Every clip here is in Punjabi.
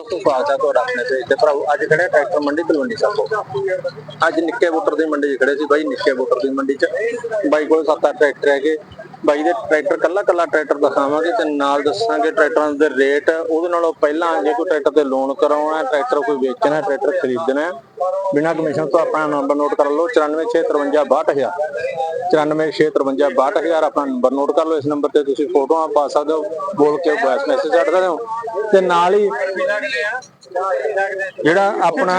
ਸਵਾਗਤ ਤੁਹਾਡਾ ਆਪਣੇ ਪੇਜ ਤੇ ਭਰਾਓ ਅੱਜ ਖੜੇ ਟਰੈਕਟਰ ਮੰਡੀ ਤਲਵੰਡੀ ਸਾਬੋ ਅੱਜ ਨਿੱਕੇ ਬੁੱਟਰ ਦੀ ਮੰਡੀ 'ਚ ਖੜੇ ਸੀ ਬਾਈ, ਨਿੱਕੇ ਬੁੱਟਰ ਦੀ ਮੰਡੀ 'ਚ। ਬਾਈ ਕੋਲ 7-8 ਟਰੈਕਟਰ ਹੈਗੇ। ਬਾਈ ਦੇ ਟਰੈਕਟਰ, ਕੱਲਾ ਕੱਲਾ ਟਰੈਕਟਰ ਦਿਖਾਵਾਂਗੇ ਤੇ ਨਾਲ ਦੱਸਾਂਗੇ ਟਰੈਕਟਰਾਂ ਦੇ ਰੇਟ। ਉਹਦੇ ਨਾਲੋਂ ਪਹਿਲਾਂ ਜੇ ਕੋਈ ਟਰੈਕਟਰ ਤੇ ਲੋਨ ਕਰਾਉਣਾ ਟਰੈਕਟਰ ਕੋਈ ਵੇਚਣਾ ਟਰੈਕਟਰ ਖਰੀਦਣਾ ਹੈ, ਬਿਨਾਂ ਕਮਿਸ਼ਨ ਤੋਂ ਆਪਣਾ ਨੰਬਰ ਨੋਟ ਕਰ ਲਓ 946556262000 946556262000 ਆਪਣਾ ਨੰਬਰ ਨੋਟ ਕਰ ਲਓ, ਇਸ ਨੰਬਰ ਤੇ ਤੁਸੀਂ ਫੋਟੋਆਂ ਪਾ ਸਕਦੇ ਹੋ, ਬੋਲ ਕੇ ਵੌਇਸ ਮੈਸੇਜ ਛੱਡ ਸਕਦੇ ਹੋ। ਤੇ ਨਾਲ ਹੀ ਜਿਹੜਾ ਆਪਣਾ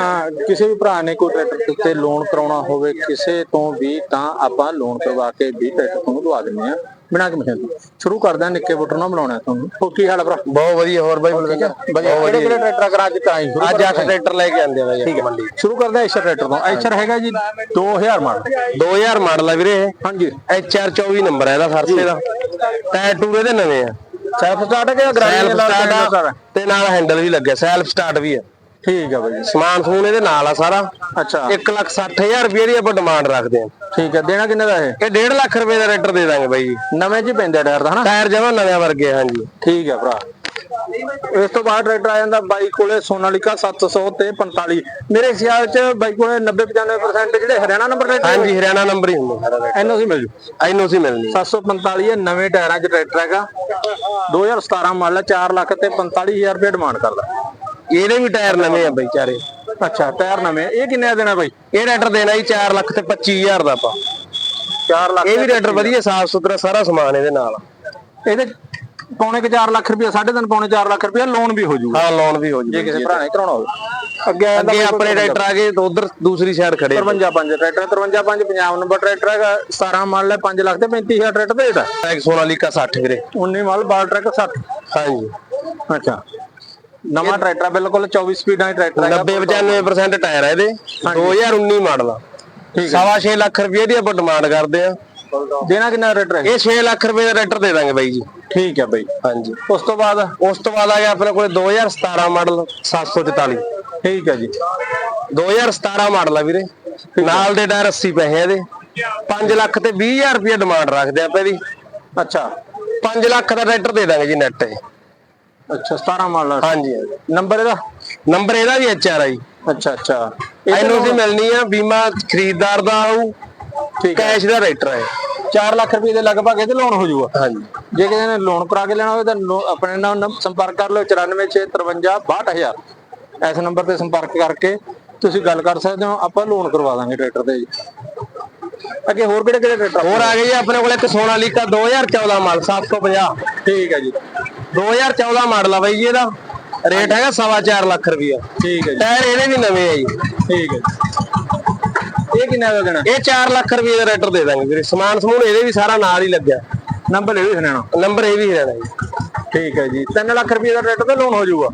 ਕਿਸੇ ਵੀ ਭਰਾ ਨੇ ਕੋਈ ਟਰੈਕਟਰ ਤੇ ਲੋਨ ਕਰਾਉਣਾ ਹੋਵੇ ਕਿਸੇ ਤੋਂ ਵੀ ਤਾਂ ਆਪਾਂ ਲੋਨ ਕਰਵਾ ਕੇ ਵੀ ਟਰੈਕਟਰ ਤੁਹਾਨੂੰ ਦਵਾ ਦਿੰਦੇ ਆ ਬਿਨਾਂ ਕਮਿਸ਼ਨ ਤੋਂ। ਸ਼ੁਰੂ ਕਰਦੇ ਹਾਂ ਨਿੱਕੇ ਬੁੱਟਰ ਨਾਲ ਬਣਾਉਣਾ ਤੁਹਾਨੂੰ। ਹੋਰ ਕੀ ਹਾਲ ਹੈ ਭਰਾ? ਬਹੁਤ ਵਧੀਆ ਹੋਰ ਬਾਈ ਬਲਵਿੰਦਰ ਵਧੀਆ। ਕਿਹੜੇ ਕਿਹੜੇ ਟਰੈਕਟਰ ਕਰਾ ਅੱਜ ਤਾਂ ਸ਼ੁਰੂ ਅੱਜ ਅੱਠ ਟਰੈਕਟਰ ਲੈ ਕੇ ਆਂਦੇ ਬਾਈ ਠੀਕ ਮੰਡੀ ਸ਼ੁਰੂ ਕਰਦੇ ਹਾਂ ਐਸ਼ਰ ਟਰੈਕਟਰ ਤੋਂ। ਐਸ਼ਰ ਹੈਗਾ ਜੀ 2000 ਮਾਡਲ। 2000 ਮਾਡਲ ਆ ਵੀਰੇ ਹਾਂਜੀ। HR 24 ਨੰਬਰ ਹੈ ਇਹਦਾ ਸਰਸੇ ਦਾ। ਟਾਇਰ ਟੂਰ ਨਵੇਂ ਆ। ਸੈਲਫ ਸਟਾਰਟ ਹੈ ਕਿ ਗਰਾਰੀ ਸੈਲਫ ਨਾਲ ਸਟਾਰਟ ਆ ਤੇ ਨਾਲ ਹੈਂਡਲ ਵੀ ਲੱਗਿਆ ਸੈਲਫ ਸਟਾਰਟ ਵੀ ਆ ਠੀਕ ਹੈ ਬਾਈ ਸਮਾਨ ਸਮੂਨ ਇਹਦੇ ਨਾਲ ਆ ਸਾਰਾ। ਅੱਛਾ। 160000 ਰੁਪਏ ਦੀ ਆਪਾਂ ਡਿਮਾਂਡ ਰੱਖਦੇ ਆ ਠੀਕ ਹੈ ਦੇਣਾ ਕਿੰਨੇ ਦਾ ਇਹ? ਇਹ 1.5 ਲੱਖ ਰੁਪਏ ਦਾ ਰੈਟਰ ਦੇ ਦਾਂਗੇ ਬਾਈ ਜੀ। ਨਵੇਂ ਜੀ ਪੈਂਦਾ ਟਾਇਰ ਦਾ ਹਨਾ? ਟਾਇਰ ਜਮਾ ਨਵੇਂ ਵਰਗੇ ਹਾਂਜੀ। ਠੀਕ ਹੈ ਭਰਾ। ਇਸ ਤੋਂ ਬਾਅਦ ਟਰੈਕਟਰ ਆ ਜਾਂਦਾ ਬਾਈ ਕੋਲੇ ਸੋਨਾਲੀਕਾ 700 ਤੇ 45 ਮੇਰੇ ਖਿਆਲ ਚ ਬਾਈ ਕੋਲੇ 90 95% ਜਿਹੜੇ ਹਰਿਆਣਾ ਨੰਬਰ ਟਰੈਕਟਰ ਹਾਂਜੀ ਹਰਿਆਣਾ ਨੰਬਰ ਹੀ ਹੁੰਦਾ। ਸਾਰਾ ਐਨਓਸੀ ਮਿਲ ਜੂ। ਐਨਓਸੀ ਮਿਲਣੀ 745 ਇਹ ਨਵੇਂ ਟਾਇਰਾਂ 'ਚ ਟਰੈਕਟਰ ਹੈਗਾ। 2017 ਮਾਡਲ ਹੈ 4 ਲੱਖ ਤੇ 45000 ਰੁਪਏ ਡਿਮਾਂਡ ਕਰਦਾ। ਇਹਦੇ ਵੀ ਟਾਇਰ ਨਵੇਂ ਆ ਬਾਈ ਚਾਰੇ। ਅੱਛਾ ਟਾਇਰ ਨਵੇਂ ਇਹ ਕਿੰਨੇ ਦੇਣਾ ਬਾਈ? ਇਹ ਰੈਟਰ ਦੇਣਾ ਜੀ 4 ਲੱਖ ਤੇ 25000 ਦਾ ਆਪਾਂ। 4 ਲੱਖ ਇਹ ਵੀ ਰੈਟਰ ਵਧੀਆ ਸਾਫ਼ ਸੁਥਰਾ ਸਾਰਾ ਸਮਾਨ ਇਹਦੇ ਨਾਲ ਇਹਦੇ ਪੌਣੇ ਕੁ 4 ਲੱਖ ਰੁਪਏ 3.5 ਪੌਣੇ 4 ਲੱਖ ਰੁਪਏ ਲੋਨ ਵੀ ਹੋ ਜੂਗਾ। ਹਾਂ ਲੋਨ ਵੀ ਹੋ ਜੇ ਜੂਗਾ ਕਿਸੇ ਭਰਾ ਨੇ ਕਰਾਉਣਾ ਹੋਵੇ। ਅੱਗੇ ਅੱਗੇ ਆਪਣੇ ਟਰੈਕਟਰ ਆ ਗਏ ਤੇ ਉਧਰ ਦੂਸਰੀ ਸਾਈਡ ਖੜੇ ਆ। 53 5 ਟਰੈਕਟਰ 53 5 ਪੰਜਾਬ ਨੰਬਰ ਟਰੈਕਟਰ ਹੈਗਾ 17 ਮਾਡਲ ਹੈ 5 ਲੱਖ ਤੇ 35000 ਟਰੈਕਟਰ ਦੇ ਦਿੱਤਾ ਇੱਕ ਸੋਨਾਲੀਕਾ 60 ਵੀਰੇ। 19 ਮਾਡਲ ਬਾਲ ਟਰੈਕ 60 ਹਾਂਜੀ। ਅੱਛਾ। ਨਵਾਂ ਟਰੈਕਟਰ ਹੈ ਬਿਲਕੁਲ 24 ਸਪੀਡਾਂ ਦਾ ਟਰੈਕਟਰ ਹੈਗਾ। 90 95% ਟਾਇਰ ਹੈ ਇਹਦੇ। 2019 ਮਾਡਲ ਆ। ਠੀਕ ਸਵਾ 6 ਲੱਖ ਰੁਪਏ ਦੀ ਆਪਾਂ ਡਿਮਾਂਡ ਕਰਦੇ ਆ। ਦੇਣਾ ਕਿੰਨਾ ਰੇਟ ਹੈ? ਇਹ 6 ਲੱਖ ਰੁਪਏ ਦਾ ਰੈਟਰ ਦੇ ਦਾਂਗੇ ਬਾਈ ਜੀ। ਠੀਕ ਹੈ ਬਈ। ਹਾਂਜੀ। ਉਸ ਤੋਂ ਬਾਅਦ? ਉਸ ਤੋਂ ਬਾਅਦ ਆ ਗਿਆ ਆਪਣੇ ਕੋਲੇ 2017 ਮਾਡਲ 744 ਠੀਕ ਹੈ ਜੀ। 2017 ਮਾਡਲ ਆ ਵੀਰੇ। ਨਾਲ ਦੇ ਟਾਇਰ 80 ਪੈਸੇ ਇਹਦੇ। 5 ਲੱਖ ਤੇ 20000 ਰੁਪਏ ਡਿਮਾਂਡ ਰੱਖਦੇ ਆਪਾਂ ਇਹਦੀ। ਅੱਛਾ। 5 ਲੱਖ ਦਾ ਟਰੈਕਟਰ ਦੇ ਦਾਂਗੇ ਜੀ ਨੈਟ ਇਹ ਅੱਛਾ 17 ਮਾਡਲ। ਹਾਂਜੀ। ਨੰਬਰ ਇਹਦਾ? ਨੰਬਰ ਇਹਦਾ ਵੀ ਐਚ ਆਰ ਆਈ ਅੱਛਾ ਅੱਛਾ। ਇਹਨੂੰ ਸੀ ਮਿਲਣੀ ਆ ਬੀਮਾ ਖਰੀਦਦਾਰ ਦਾ ਆਊ ਕੈਸ਼ ਦਾ ਰੇਟਰ ਹੈ 4 ਲੱਖ ਰੁਪਏ ਦੇ ਲਗਭਗ ਇਹਦੇ ਲੋਨ ਹੋ ਜਾਊਗਾ। ਹਾਂਜੀ। ਜੇ ਕਿਸੇ ਨੇ ਲੋਨ ਕਰਾ ਕੇ ਲੈਣਾ ਹੋਵੇ ਤਾਂ ਆਪਣੇ ਨਾਲ ਨੰਬ- ਸੰਪਰਕ ਕਰ ਲਓ 9465562000 ਇਸ ਨੰਬਰ ਤੇ ਸੰਪਰਕ ਕਰਕੇ ਤੁਸੀਂ ਗੱਲ ਕਰ ਸਕਦੇ ਹੋ ਆਪਾਂ ਲੋਨ ਕਰਵਾ ਦਾਂਗੇ ਟਰੈਕਟਰ ਤੇ ਜੀ। ਅੱਗੇ ਹੋਰ ਕਿਹੜੇ ਕਿਹੜੇ ਟਰੈਕਟਰ ਹੋਰ ਆ ਗਈ ਜੀ ਆਪਣੇ ਕੋਲ ਇੱਕ ਸੋਨਾਲੀਕਾ 2014 ਮਾਡਲ 750 ਠੀਕ ਹੈ ਜੀ। 2014 ਮਾਡਲ ਆ ਬਾਈ ਜੀ ਇਹਦਾ। ਰੇਟ ਹੈਗਾ ਸਵਾ ਚਾਰ ਲੱਖ ਰੁਪਈਆ। ਠੀਕ ਹੈ ਜੀ। ਟਾਇਰ ਇਹਦੇ ਵੀ ਨਵੇਂ ਆ ਜੀ। ਠੀਕ ਹੈ ਇਹ ਕਿੰਨਾ ਦਾ ਦੇਣਾ ਇਹ 4 ਲੱਖ ਰੁਪਏ ਦਾ ਰੇਟਰ ਦੇ ਦਾਂਗੇ ਵੀਰੇ। ਸਮਾਨ ਸਮੂਨ ਇਹਦੇ ਵੀ ਸਾਰਾ ਨਾਲ ਹੀ ਲੱਗਿਆ। ਨੰਬਰ ਇਹ ਵੀ ਸੁਣਾਣਾ ਨੰਬਰ ਇਹ ਵੀ ਰਹਿਣਾ ਜੀ ਠੀਕ ਹੈ ਜੀ। 3 ਲੱਖ ਰੁਪਏ ਦਾ ਟਰੈਕਟਰ ਤੇ ਲੋਨ ਹੋ ਜਾਊਗਾ।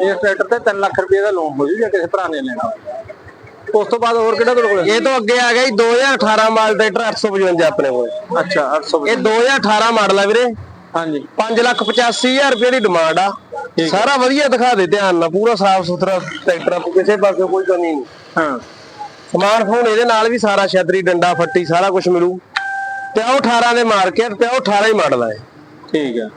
ਇਸ ਟਰੈਕਟਰ ਤੇ 3 ਲੱਖ ਰੁਪਏ ਦਾ ਲੋਨ ਹੋ ਜੂ ਜੇ ਕਿਸੇ ਭਰਾ ਨੇ ਲੈਣਾ। ਉਸ ਤੋਂ ਬਾਅਦ ਹੋਰ ਕਿਹੜਾ ਤੁਹਾਡੇ ਕੋਲ ਇਹ ਤੋਂ ਅੱਗੇ ਆ ਗਿਆ ਜੀ 2018 ਮਾਡਲ ਟਰੈਕਟਰ 855 ਆਪਣੇ ਕੋਲ। ਅੱਛਾ 800 ਇਹ 2018 ਮਾਡਲ ਆ ਵੀਰੇ। ਹਾਂਜੀ। 5 ਲੱਖ 85000 ਰੁਪਏ ਦੀ ਡਿਮਾਂਡ ਆ। ਸਾਰਾ ਵਧੀਆ ਦਿਖਾ ਦੇ ਧਿਆਨ ਨਾਲ। ਪੂਰਾ ਸਾਫ਼ ਸੁਥਰਾ ਟਰੈਕਟਰ ਆ। ਕਿਸੇ ਪਾਸੇ ਕੋਈ ਕਮੀ ਨਹੀਂ। ਹਾਂ। ਸਮਾਰਟਫੋਨ ਇਹਦੇ ਨਾਲ ਵੀ ਸਾਰਾ ਛਤਰੀ ਡੰਡਾ ਫੱਟੀ ਸਾਰਾ ਕੁਝ ਮਿਲੂ। ਤੇ ਉਹ 18 ਦੇ ਮਾਰਕੀਟ ਤੇ ਉਹ 18 ਹੀ ਮਾਡਲ ਇਹ। ਠੀਕ ਹੈ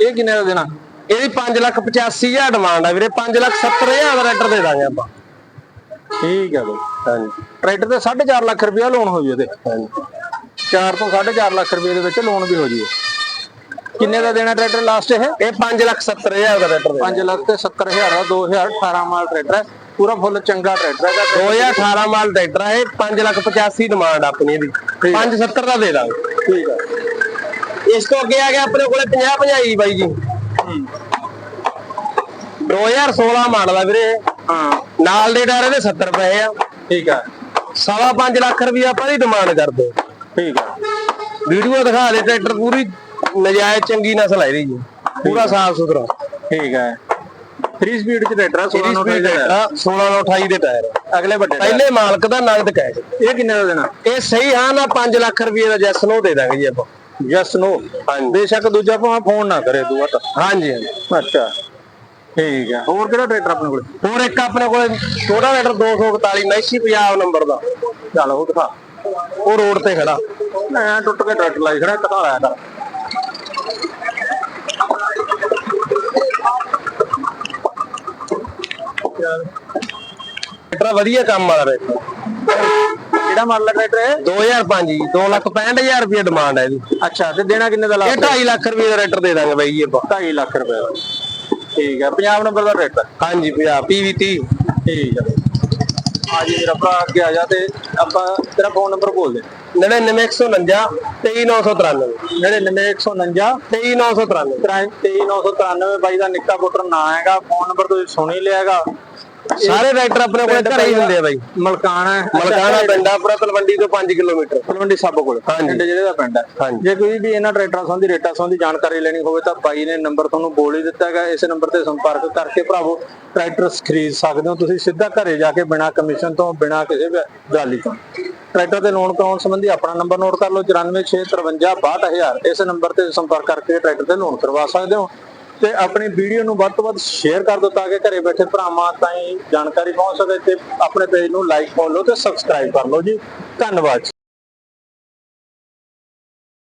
ਇਹ ਕਿੰਨੇ ਦਾ ਦੇਣਾ? ਇਹਦੀ 5 ਲੱਖ 85000 ਡਿਮਾਂਡ ਆ ਵੀਰੇ 5 ਲੱਖ 70000 ਦਾ ਰੈਟਰ ਦੇ ਦਾਂਗੇ ਆਪਾਂ। ਠੀਕ ਹੈ ਬਈ। ਹਾਂਜੀ। ਟਰੈਕਟਰ ਤੇ 4.5 ਲੱਖ ਰੁਪਏ ਲੋਨ ਹੋ ਜੂ ਇਹਦੇ। ਹਾਂਜੀ। 4 ਤੋਂ 4.5 ਲੱਖ ਰੁਪਏ ਦੇ ਵਿੱਚ ਲੋਨ ਵੀ ਹੋ ਜੂ। ਕਿੰਨੇ ਦਾ ਦੇਣਾ ਟਰੈਕਟਰ ਲਾਸਟ ਇਹ? ਇਹ 5 ਲੱਖ 70000 ਦਾ ਰੈਟਰ ਦੇ 5 ਲੱਖ ਤੇ 70000 ਦਾ 2018 ਮਾਡਲ ਟਰੈਕਟਰ ਹੈ ਪੂਰਾ ਫੁੱਲ ਚੰਗਾ ਟਰੈਕਟਰ ਹੈਗਾ। 2018 ਮਾਡਲ ਟਰੈਕਟਰ ਆ ਇਹ 5 ਲੱਖ 85 ਡਿਮਾਂਡ ਆਪਣੀ ਇਹਦੀ। 570 ਦਾ ਦੇ ਦਾਂਗੇ। ਠੀਕ ਹੈ ਇਸ ਤੋਂ ਅੱਗੇ ਆ ਗਿਆ ਆਪਣੇ ਕੋਲੇ 50 50 ਬਾਈ ਜੀ। 2016 ਮਾਡਲ ਆ ਵੀਰੇ। ਹਾਂ। ਨਾਲ ਦੇ ਟਾਇਰ ਇਹਦੇ 70 ਪਏ ਆ। ਠੀਕ ਹੈ ਸਵਾ 5 ਲੱਖ ਰੁਪਏ ਆਪਾਂ ਦੀ ਡਿਮਾਂਡ ਕਰਦੇ ਠੀਕ ਹੈ ਵੀਡੀਓ ਦਿਖਾ ਦੇ ਟਰੈਕਟਰ ਪੂਰੀ ਨਜਾਇਜ਼ ਚੰਗੀ ਨਸਲ ਹੈ ਇਹਦੀ ਪੂਰਾ ਸਾਫ਼ ਸੁਥਰਾ। ਠੀਕ ਹੈ 3 ਸਪੀਡ ਚ ਟਰੈਕਟਰ ਹੈ 16 ਸੀਰੀਜ਼ ਨੋਟ ਵੀ ਟਰੈਕਟਰ 16 ਤੋਂ 28 ਦੇ ਟਾਇਰ। ਅਗਲੇ ਵੱਡੇ ਟਾਇਰ। ਪਹਿਲੇ ਮਾਲਕ ਦਾ ਨਗਦ ਕੈਸ਼ ਇਹ ਕਿੰਨੇ ਦਾ ਦੇਣਾ? ਇਹ ਸਹੀ ਹਾਂ ਨਾ 5 ਲੱਖ ਰੁਪਏ ਦਾ ਜੈਸ ਨੂੰ ਦੇ ਦਾਂਗੇ ਜੀ ਆਪਾਂ। Yes no? ਬੇਸ਼ੱਕ ਦੂਜਾ ਭਾਵੇਂ ਫੋਨ ਨਾ ਕਰੇ ਦੂਆ ਤਾਂ। ਹਾਂਜੀ ਹਾਂਜੀ। ਅੱਛਾ। ਠੀਕ ਹੈ ਹੋਰ ਕਿਹੜਾ ਟਰੈਕਟਰ ਆਪਣੇ ਕੋਲ? ਹੋਰ ਇੱਕ ਆਪਣੇ ਕੋਲ ਛੋਟਾ ਰੈਟਰ 241 ਮੈਸੀ ਪੰਜਾਬ ਨੰਬਰ ਦਾ। ਚੱਲ ਉਹ ਦਿਖਾ। ਉਹ ਰੋਡ ਤੇ ਖੜਾ। ਐ ਟੁੱਟ ਕੇ ਟਰੈਕਟਰ ਲਾਈ ਖੜਾ ਕਟਾ ਲਾਇਆ ਕਰ ਟਰੈਕਟਰ ਵਧੀਆ ਕੰਮ ਵਾਲਾ ਟਰੈਕਟਰ ਕਿਹੜਾ ਮਾਡਲ ਹੈ ਟਰੈਕਟਰ ਇਹ? 2005 ਜੀ 2 ਲੱਖ 65000 ਰੁਪਏ ਡਿਮਾਂਡ ਹੈ ਇਹਦੀ। ਅੱਛਾ ਤੇ ਦੇਣਾ ਕਿੰਨੇ ਦਾ ਇਹ ਲੱਗ 2.5 ਲੱਖ ਰੁਪਏ ਦਾ ਟਰੈਕਟਰ ਦੇ ਦਾਂਗੇ ਬਾਈ ਆਪਾਂ। 2.5 ਲੱਖ ਰੁਪਏ ਦਾ ਠੀਕ ਹੈ ਪੰਜਾਬ ਨੰਬਰ ਦਾ ਟਰੈਕਟਰ। ਹਾਂਜੀ 50 PV30 ਠੀਕ ਹੈ ਆ ਜੀ ਮੇਰਾ ਭਰਾ ਅੱਗੇ ਆ ਜਾ ਤੇ ਆਪਾਂ ਤੇਰਾ ਫੋਨ ਨੰਬਰ ਬੋਲ ਦੇ 99149 23993 99149 23993 23993 ਬਾਈ ਦਾ ਨਿੱਕਾ ਪੁੱਤਰ ਨਾਂ ਹੈਗਾ ਫੋਨ ਨੰਬਰ ਤੁਸੀਂ ਸੁਣ ਹੀ ਲਿਆਗਾ ਸਾਰੇ ਟਰੈਕਟਰ ਆਪਣੇ ਕੋਲ ਘਰੇ ਹੀ ਹੁੰਦੇ ਆ ਬਾਈ। ਮਲਕਾਣਾ ਮਲਕਾਣਾ ਪਿੰਡ। ਪੂਰਾ ਤਲਵੰਡੀ ਤੋਂ 5 ਕਿਲੋਮੀਟਰ। ਤਲਵੰਡੀ ਸਾਬੋ ਕੋਲ। ਪਿੰਡ ਜਿਹੜੇ ਦਾ ਪਿੰਡ ਹੈ। ਜੇ ਕੋਈ ਵੀ ਇਹਨਾਂ ਟਰੈਕਟਰਾਂ ਸੰਬੰਧੀ ਰੇਟਾਂ ਸੰਬੰਧੀ ਜਾਣਕਾਰੀ ਲੈਣੀ ਹੋਵੇ ਤਾਂ ਬਾਈ ਨੇ ਨੰਬਰ ਤੁਹਾਨੂੰ ਬੋਲ ਹੀ ਦਿੱਤਾ ਹੈਗਾ। ਇਸ ਨੰਬਰ ਤੇ ਸੰਪਰਕ ਕਰਕੇ ਭਰਾਵੋ ਟਰੈਕਟਰ ਖਰੀਦ ਸਕਦੇ ਹੋ ਤੁਸੀਂ। ਸਿੱਧਾ ਘਰੇ ਜਾ ਕੇ ਬਿਨਾਂ ਕਮਿਸ਼ਨ ਤੋਂ ਬਿਨਾਂ ਕਿਸੇ ਗੱਲ ਤੋਂ। ਟਰੈਕਟਰ ਤੇ ਲੋਨ ਕਰਾਉਣ ਸੰਬੰਧੀ ਆਪਣਾ ਨੰਬਰ ਨੋਟ ਕਰ ਲਓ। 9465562000 ਇਸ ਨੰਬਰ ਤੇ ਸੰਪਰਕ ਕਰਕੇ ਟਰੈਕਟਰ ਤੇ ਲੋਨ ਕਰਵਾ ਸਕਦੇ ਹੋ। ਤੇ ਆਪਣੀ ਵੀਡੀਓ ਨੂੰ ਵੱਧ ਤੋਂ ਵੱਧ ਸ਼ੇਅਰ ਕਰ ਦਿਓ ਤਾਂ ਕਿ ਘਰੇ ਬੈਠੇ ਭਰਾਵਾਂ ਤਾਈਂ ਜਾਣਕਾਰੀ ਪਹੁੰਚ ਸਕੇ ਤੇ ਆਪਣੇ ਪੇਜ ਨੂੰ ਲਾਈਕ ਫੋਲੋ ਤੇ ਸਬਸਕ੍ਰਾਈਬ ਕਰ ਲਓ ਜੀ। ਧੰਨਵਾਦ